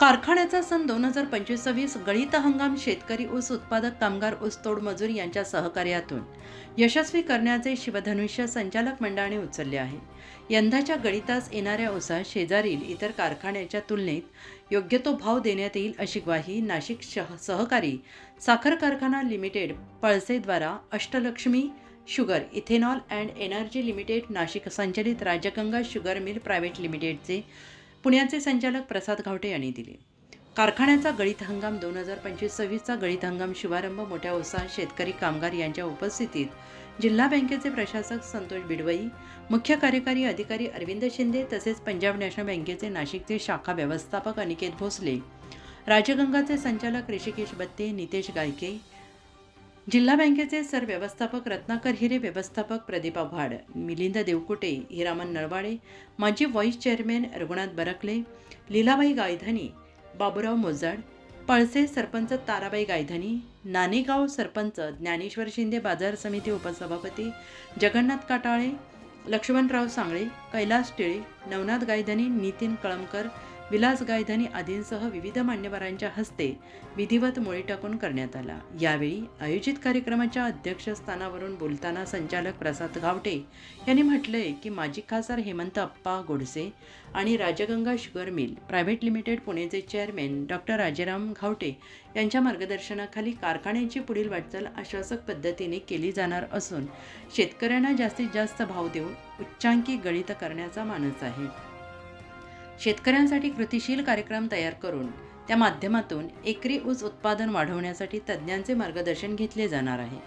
कारखान्याचा सन दोन हजार पंचवीस सव्वीस गळीत हंगाम शेतकरी ऊस उत्पादक कामगार ऊसतोड मजूर यांच्या सहकार्यातून यशस्वी करण्याचे शिवधनुष्य संचालक मंडळाने उचलले आहे. यंदाच्या गळीतास येणाऱ्या ऊसा शेजारील इतर कारखान्याच्या तुलनेत योग्य तो भाव देण्यात येईल अशी ग्वाही नाशिक शह सहकारी साखर कारखाना limited पळसेद्वारा Ashtalakshmi sugar ethanol and energy limited Nashik संचलित राजगंगा शुगर मिल प्रायव्हेट लिमिटेडचे पुण्याचे संचालक प्रसाद घावटे यांनी दिले. कारखान्याचा गळीत हंगाम दोन हजार पंचवीस सव्वीसचा गळीत हंगाम शुभारंभ मोठ्या उत्साहात शेतकरी कामगार यांच्या उपस्थितीत जिल्हा बँकेचे प्रशासक संतोष बिडवई मुख्य कार्यकारी अधिकारी अरविंद शिंदे तसेच पंजाब नॅशनल बँकेचे नाशिकचे शाखा व्यवस्थापक अनिकेत भोसले राजगंगाचे संचालक ऋषिकेश बत्ते नितेश गायके जिल्हा बँकेचे सर व्यवस्थापक रत्नाकर हिरे व्यवस्थापक प्रदीप आव्हाड मिलिंद देवकुटे हिरामन नळवाडे माजी व्हाईस चेअरमॅन रघुनाथ बरकले लीलाबाई गायधनी बाबुराव मोजाड पळसे सरपंच ताराबाई गायधनी नानेगाव सरपंच ज्ञानेश्वर शिंदे बाजार समिती उपसभापती जगन्नाथ काटाळे लक्ष्मणराव सांगळे कैलास टिळे नवनाथ गायधनी नितीन कळमकर विलास गायधनी आदींसह विविध मान्यवरांच्या हस्ते विधिवत मोळी टाकून करण्यात आला. यावेळी आयोजित कार्यक्रमाच्या अध्यक्षस्थानावरून बोलताना संचालक प्रसाद गावटे यांनी म्हटलंय की माजी खासदार हेमंत अप्पा गोडसे आणि Rajganga sugar mill private limited पुणेचे chairman doctor Rajaram Ghawate यांच्या मार्गदर्शनाखाली कारखान्याची पुढील वाटचाल आश्वासक पद्धतीने केली जाणार असून शेतकऱ्यांना जास्तीत जास्त भाव देऊन उच्चांकी गळित करण्याचा मानस आहे. शेतकऱ्यांसाठी कृतीशील कार्यक्रम तयार करून त्या माध्यमातून एकरी ऊस उत्पादन वाढवण्यासाठी तज्ज्ञांचे मार्गदर्शन घेतले जाणार आहे.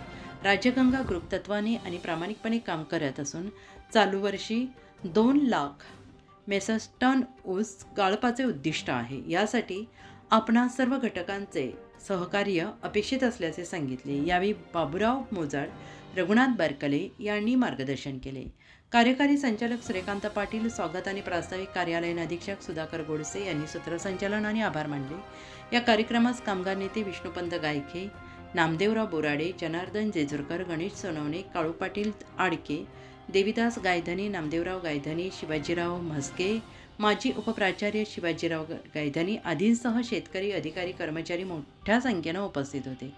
राज्यगंगा ग्रुप तत्वाने आणि प्रामाणिकपणे काम करत असून चालू वर्षी दोन लाख मेसस टन ऊस गाळपाचे उद्दिष्ट आहे. यासाठी आपणा सर्व घटकांचे सहकार्य अपेक्षित असल्याचे सांगितले. यावेळी बाबुराव मोजाड रघुनाथ बरकले यांनी मार्गदर्शन केले. कार्यकारी संचालक श्रीकांत पाटील स्वागत आणि प्रास्ताविक कार्यालयीन अधीक्षक सुधाकर गोडसे यांनी सूत्रसंचालन आणि आभार मानले. या कार्यक्रमास कामगार नेते विष्णुपंत गायखे नामदेवराव बोराडे जनार्दन जेजुरकर गणेश सोनवणे काळू पाटील आडके देविदास गायधनी नामदेवराव गायधनी शिवाजीराव म्हस्के माजी उपप्राचार्य शिवाजीराव ग- गायधनी आदींसह शेतकरी अधिकारी कर्मचारी मोठ्या संख्येनं उपस्थित होते.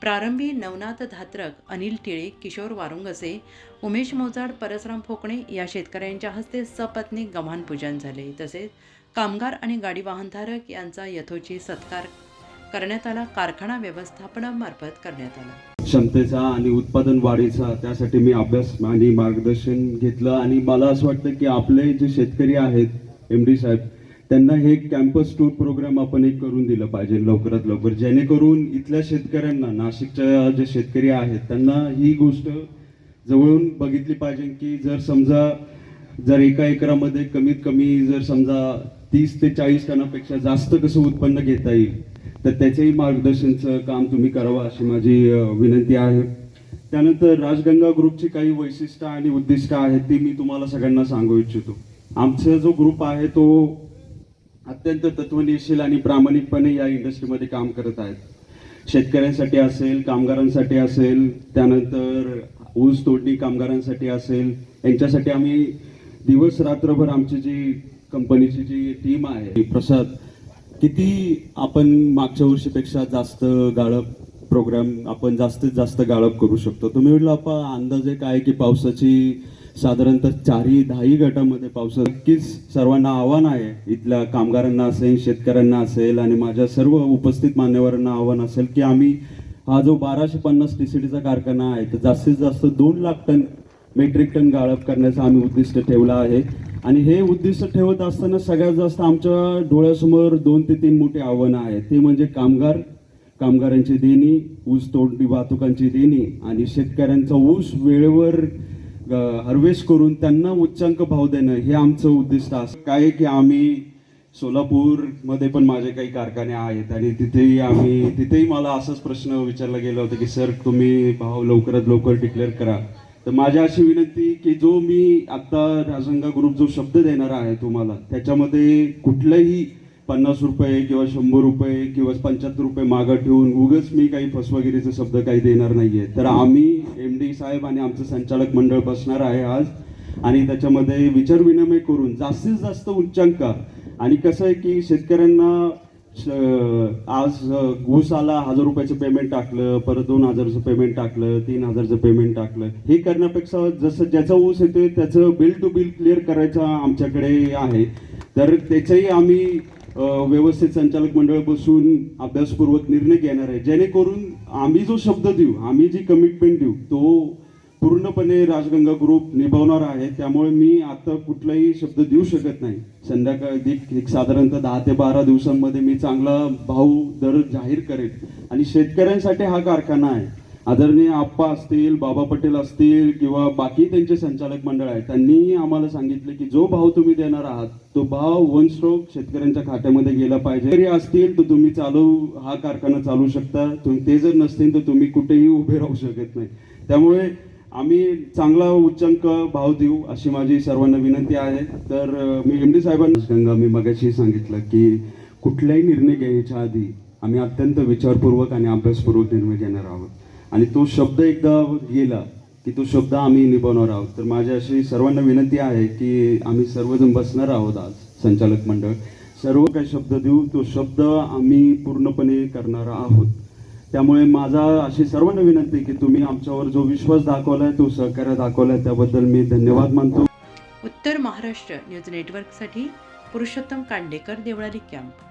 प्रारंभी नवनाथ धात्रक अनिल टिळे किशोर वारुंगसे उमेश मोजाड परसराम फोकणे या शेतकऱ्यांच्या हस्ते सपत्नीक गव्हाण पूजन झाले. तसेच कामगार आणि गाडी वाहनधारक यांचा यथोचित सत्कार करण्यात आला. कारखाना व्यवस्थापनामार्फत करण्यात आला. क्षमतेचा आणि उत्पादन वाढीचा त्यासाठी मी अभ्यास आणि मार्गदर्शन घेतलं आणि मला असं वाटतं की आपले जे शेतकरी आहेत एम डी साहेब त्यांना हे कॅम्पस टूर प्रोग्राम आपण एक करून दिलं पाहिजे लवकरात लवकर. जेणेकरून इथल्या शेतकऱ्यांना नाशिकच्या जे शेतकरी आहेत त्यांना ही गोष्ट जवळून बघितली पाहिजे की जर समजा जर एका एकरामध्ये कमीत कमी जर समजा तीस ते चाळीस टनापेक्षा जास्त कसं उत्पन्न घेता येईल तर त्याचंही मार्गदर्शनचं काम तुम्ही करावं अशी माझी विनंती आहे. त्यानंतर राजगंगा ग्रुपची काही वैशिष्ट्य आणि उद्दिष्ट आहेत ती मी तुम्हाला सगळ्यांना सांगू इच्छितो. आमचा जो ग्रुप आहे तो अत्यंत तत्वनिशील आणि प्रामाणिकपणे या इंडस्ट्रीमध्ये काम करत आहेत शेतकऱ्यांसाठी असेल कामगारांसाठी असेल त्यानंतर ऊस तोडणी कामगारांसाठी असेल यांच्यासाठी आम्ही दिवस रात्रभर आमची जी कंपनीची जी टीम आहे प्रसाद किती आपण मागच्या वर्षीपेक्षा जास्त गाळप प्रोग्राम आपण जास्तीत जास्त गाळप करू शकतो. तुम्ही म्हटलं आपण अंदाजे काय की पावसाची साधारणतः चारही दहाही गटामध्ये पावसा नक्कीच सर्वांना आव्हान आहे. इथल्या कामगारांना असेल शेतकऱ्यांना असेल आणि माझ्या सर्व उपस्थित मान्यवरांना आव्हान असेल की आम्ही हा जो बाराशे पन्नास टीसीडीचा कारखाना आहे तर जास्तीत जास्त दोन लाख टन मेट्रिक टन गाळप करण्याचा आम्ही उद्दिष्ट ठेवलं आहे. आणि हे उद्दिष्ट ठेवत असताना सगळ्यात जास्त आमच्या डोळ्यासमोर दोन ते तीन मोठी आव्हानं आहेत ते म्हणजे कामगार कामगारांची देणी ऊस तोडणी वाहतुकांची देणी आणि शेतकऱ्यांचा ऊस वेळेवर हार्वेस्ट करून त्यांना उच्चांक भाव देणं हे आमचं उद्दिष्ट असं काय आहे की आम्ही सोलापूरमध्ये पण माझे काही कारखाने आहेत आणि तिथेही आम्ही तिथेही मला असाच प्रश्न विचारला गेला होता की सर तुम्ही भाव लवकरात लवकर डिक्लेअर करा. तर माझी अशी विनंती की जो मी आता राजंगा ग्रुप जो शब्द देणार आहे तुम्हाला त्याच्यामध्ये कुठलंही पन्नास रुपये किंवा शंभर रुपये किंवा पंच्याहत्तर रुपये मागं ठेवून उगच मी काही फसवगिरीचे शब्द काही देणार नाहीये. तर आम्ही एम डी साहेब आणि आमचं संचालक मंडळ बसणार आहे आज. आणि त्याच्यामध्ये विचार विनिमय करून जास्तीत जास्त उच्चांक आणि कसं आहे की शेतकऱ्यांना श- आज ऊस आला हजार रुपयाचं पेमेंट टाकलं परत दोन हजारचं पेमेंट टाकलं तीन हजारचं पेमेंट टाकलं. हे करण्यापेक्षा जसं ज्याचा ऊस येतोय त्याचं बिल टू बिल क्लिअर करायचं आमच्याकडे आहे. तर त्याचंही आम्ही व्यवस्थित संचालक मंडळ बसून अभ्यासपूर्वक निर्णय घेणार आहे. जेणेकरून आम्ही जो शब्द देऊ आम्ही जी कमिटमेंट देऊ तो पूर्णपणे राजगंगा ग्रुप निभावणार आहे. त्यामुळे मी आता कुठलाही शब्द देऊ शकत नाही. संध्याकाळी एक साधारणतः दहा ते बारा दिवसांमध्ये मी चांगला भाऊ दर जाहीर करेन. आणि शेतकऱ्यांसाठी हा कारखाना आहे. आदरणीय आप्पा असतील बाबा पटेल असतील किंवा बाकी त्यांचे संचालक मंडळ आहे त्यांनी आम्हाला सांगितलं की जो भाव तुम्ही देणार आहात तो भाव वन स्ट्रोक शेतकऱ्यांच्या खात्यामध्ये गेला पाहिजे. असतील तर तुम्ही चालू हा कारखाना चालू शकता. तुम्ही ते जर नसतील तर तुम्ही कुठेही उभे राहू शकत नाही. त्यामुळे आम्ही चांगला उच्चांक भाव देऊ अशी माझी सर्वांना विनंती आहे. तर मी एम डी साहेबांना मी मगाशी सांगितलं की कुठलाही निर्णय घ्यायच्या आधी आम्ही अत्यंत विचारपूर्वक आणि अभ्यासपूर्वक निर्णय घेणार आहोत. आणि तो शब्द एकदा गेला की तो शब्द आम्ही निभावणार आहोत. तर माझी अशी सर्वांना विनंती आहे की आम्ही सर्वजण बसणार आहोत आज संचालक मंडळ. सर्व काही शब्द देऊ तो शब्द आम्ही पूर्णपणे करणार आहोत. त्यामुळे माझा अशी सर्वांना विनंती की तुम्ही आमच्यावर जो विश्वास दाखवलाय तो सहकार्य दाखवलाय त्याबद्दल मी धन्यवाद मानतो. उत्तर महाराष्ट्र न्यूज नेटवर्कसाठी पुरुषोत्तम कांडेकर देवळाली कॅम्प.